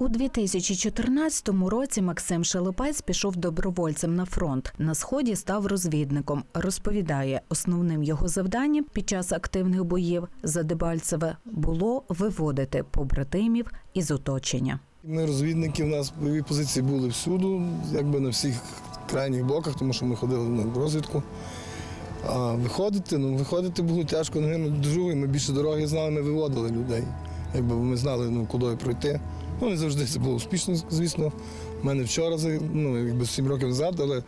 У 2014 році Максим Шелепець пішов добровольцем на фронт. На сході став розвідником. Розповідає, основним його завданням під час активних боїв за Дебальцеве було виводити побратимів із оточення. Ми розвідники, у нас бойові позиції були всюди, якби на всіх крайніх блоках, тому що ми ходили ну, в розвідку. А виходити, ну виходити було тяжко, ну, другий, ми більше дороги знали, ми виводили людей. Якби ми знали, ну, куди пройти. Ну, не завжди це було успішно, звісно. У мене вчора, за- ну, якби 7 років назад, але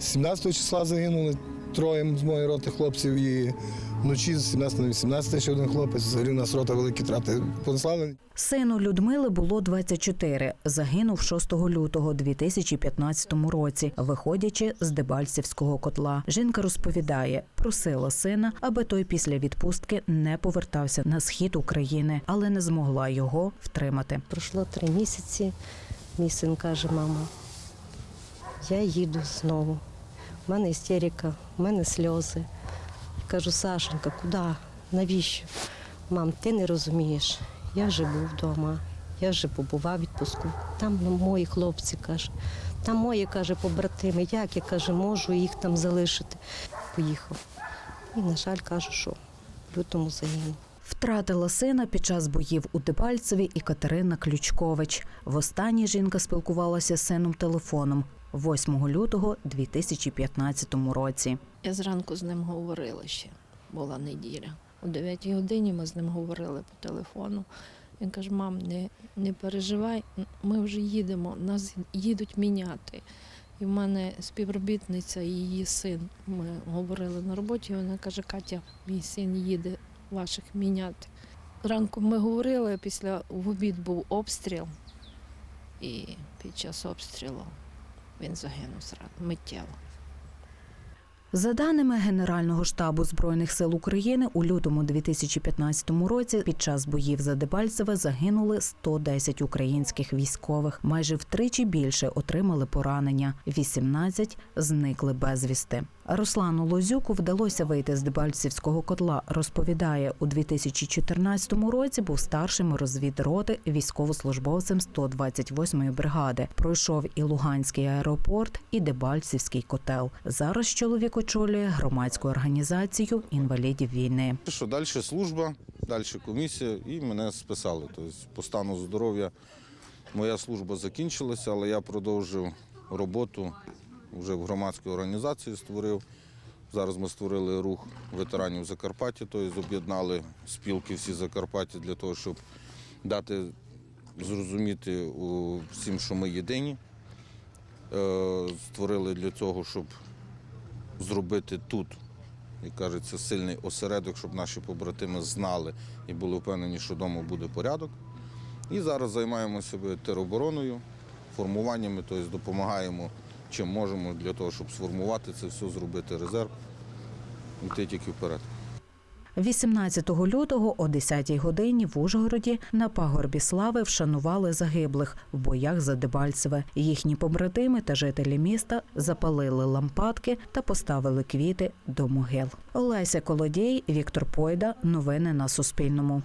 17 числа загинули троє з моєї роти хлопців і вночі з 17 на 18 ще один хлопець. Взагалі у нас рота великі трати понеслали. Сину Людмили було 24. Загинув 6 лютого 2015 році, виходячи з Дебальцівського котла. Жінка розповідає, просила сина, аби той після відпустки не повертався на схід України, але не змогла його втримати. Пройшло три місяці. Мій син каже, мама, я їду знову. У мене істерика, у мене сльози. Кажу, Сашенька, куди? Навіщо? Мам, ти не розумієш. Я вже був вдома, я вже побував відпуску. Там мої хлопці каже. Там мої, каже, побратими. Як я каже, можу їх там залишити. Поїхав. І, на жаль, кажу, що в лютому загинув. Втратила сина під час боїв у Дебальцеві і Катерина Ключкович. Востаннє жінка спілкувалася з сином телефоном 8 лютого 2015 році. Я зранку з ним говорила ще, була неділя. О 9 годині ми з ним говорили по телефону. Він каже: мам, не, не переживай, ми вже їдемо, нас їдуть міняти. І в мене співробітниця і її син. Ми говорили на роботі, вона каже, Катя, мій син їде ваших міняти. Ранку ми говорили, після в обід був обстріл, і під час обстрілу він загинув миттєво. За даними Генерального штабу збройних сил України, у лютому 2015 році під час боїв за Дебальцеве загинули 110 українських військових. Майже втричі більше отримали поранення. 18 зникли безвісти. Руслану Лозюку вдалося вийти з Дебальцівського котла. Розповідає, у 2014 році був старшим розвідроти військовослужбовцем 128-ї бригади. Пройшов і Луганський аеропорт, і Дебальцівський котел. Зараз чоловік очолює громадську організацію інвалідів війни. Що далі служба, далі комісія, і мене списали. Тобто по стану здоров'я моя служба закінчилася, але я продовжив роботу вже в громадській організації створив. Зараз ми створили рух ветеранів Закарпаття, тобто об'єднали спілки всі Закарпаття для того, щоб дати зрозуміти всім, що ми єдині. Е, Створили для цього, щоб зробити тут як кажеться, сильний осередок, щоб наші побратими знали і були впевнені, що вдома буде порядок. І зараз займаємося теробороною, формуваннями, тобто допомагаємо чим можемо для того, щоб сформувати це все, зробити резерв, йти тільки вперед. 18 лютого о 10-й годині в Ужгороді на пагорбі слави вшанували загиблих в боях за Дебальцеве. Їхні побратими та жителі міста запалили лампадки та поставили квіти до могил. Олеся Колодій, Віктор Пойда. Новини на Суспільному.